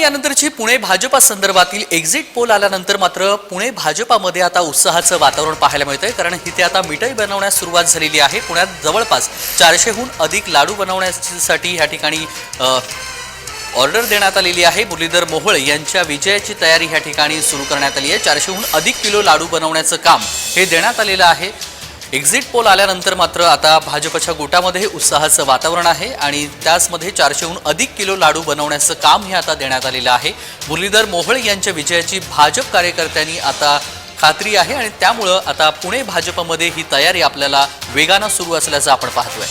यानंतरची पुणे भाजपा संदर्भातील exit poll आल्यानंतर मात्र पुणे भाजपामध्ये आता उत्साहाचं वातावरण पाहायला मिळतंय. कारण इथे आता मिठाई बनवण्यास सुरुवात झालेली आहे. पुण्यात जवळपास चारशेहून अधिक लाडू बनवण्यासाठी या ठिकाणी ऑर्डर देण्यात आलेली आहे. मुरलीधर मोहोळ यांच्या विजयाची तयारी ह्या ठिकाणी सुरू करण्यात आली आहे. चारशेहून अधिक किलो लाडू बनवण्याचं काम हे देण्यात आलेलं आहे. एक्झिट पोल आल्यानंतर मात्र आता भाजपच्या गोटामध्ये उत्साहाचं वातावरण आहे आणि त्याचमध्ये चारशेहून अधिक किलो लाडू बनवण्याचं काम हे आता देण्यात आलेलं आहे. मुरलीधर मोहोळ यांच्या विजयाची भाजप कार्यकर्त्यांनी आता खात्री आहे आणि त्यामुळं आता पुणे भाजपमध्ये ही तयारी आपल्याला वेगानं सुरू असल्याचं आपण पाहतोय.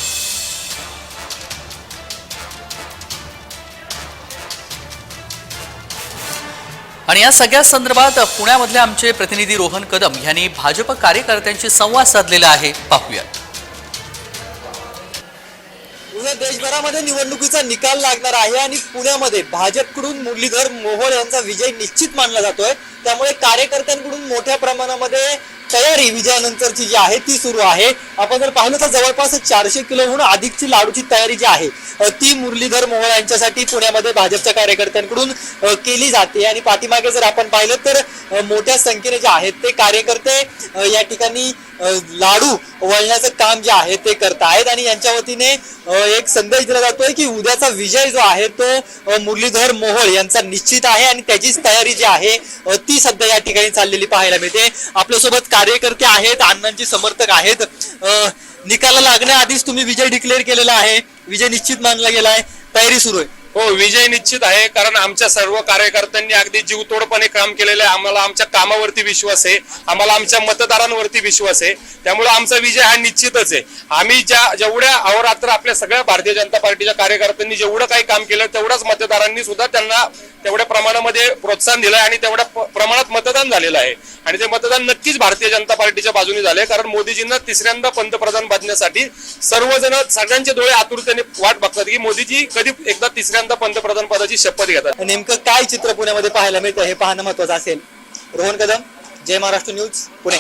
आणि या सगळ्या संदर्भात पुण्यामधले आमचे प्रतिनिधी रोहन कदम यांनी भाजप कार्यकर्त्यांशी संवाद साधलेला आहे. पाहूया. उद्या देशभरामध्ये निवडणुकीचा निकाल लागणार आहे आणि पुण्यामध्ये भाजपकडून मुरलीधर मोहोळ यांचा विजय निश्चित मानला जातोय. त्यामुळे कार्यकर्त्यांकडून मोठ्या प्रमाणामध्ये तयारी विजयानंतरची जी आहे ती सुरू आहे. आपण जर पाहिलं तर जवळपास चारशे किलोहून अधिकची लाडूची तयारी जी आहे ती मुरलीधर मोहोळ यांच्यासाठी पुण्यामध्ये भाजपच्या कार्यकर्त्यांकडून केली जाते. आणि पाठीमागे जर आपण पाहिलं तर मोठ्या संख्येने जे आहेत ते कार्यकर्ते या ठिकाणी लाडू वळण्याचं काम जे आहे ते करत आहेत आणि यांच्या वतीने एक संदेश दिला जातोय की उद्याचा विजय जो आहे तो मुरलीधर मोहोळ यांचा निश्चित आहे आणि त्याचीच तयारी जी आहे ती सध्या या ठिकाणी चाललेली पाहायला मिळते. आपल्यासोबत कार्यकर्ते आहेत अण्णांचे समर्थक आहेत. निकाला लागण्याआधीच तुम्ही विजय डिक्लेअर केलेला आहे. विजय निश्चित मानला गेला आहे तयारी सुरू आहे. हो विजय निश्चित आहे कारण आमच्या सर्व कार्यकर्त्यांनी अगदी जीवतोडपणे काम केलेलं आहे. आम्हाला आमच्या कामावरती विश्वास आहे. आम्हाला आमच्या मतदारांवरती विश्वास आहे. त्यामुळे आमचा विजय हा निश्चितच आहे. आम्ही ज्या जेवढ्या अहोरात्र आपल्या सगळ्या भारतीय जनता पार्टीच्या कार्यकर्त्यांनी जेवढं काही काम केलं तेवढाच मतदारांनी सुद्धा त्यांना तेवढ्या प्रमाणामध्ये प्रोत्साहन दिलंय आणि तेवढ्या प्रमाणात मतदान झालेलं आहे. आणि ते मतदान नक्कीच भारतीय जनता पार्टीच्या बाजूने झाले कारण मोदीजींना तिसऱ्यांदा पंतप्रधान बनण्यासाठी सर्वजण सगळ्यांचे डोळे आतुरतेने वाट बघतात की मोदीजी कधी एकदा तिसऱ्यांदा पंतप्रधान पदाची शपथ घेतात. नेमकं काय चित्र पुण्यामध्ये पाहायला मिळतं हे पाहणं महत्वाचं असेल. रोहन कदम जय महाराष्ट्र न्यूज पुणे.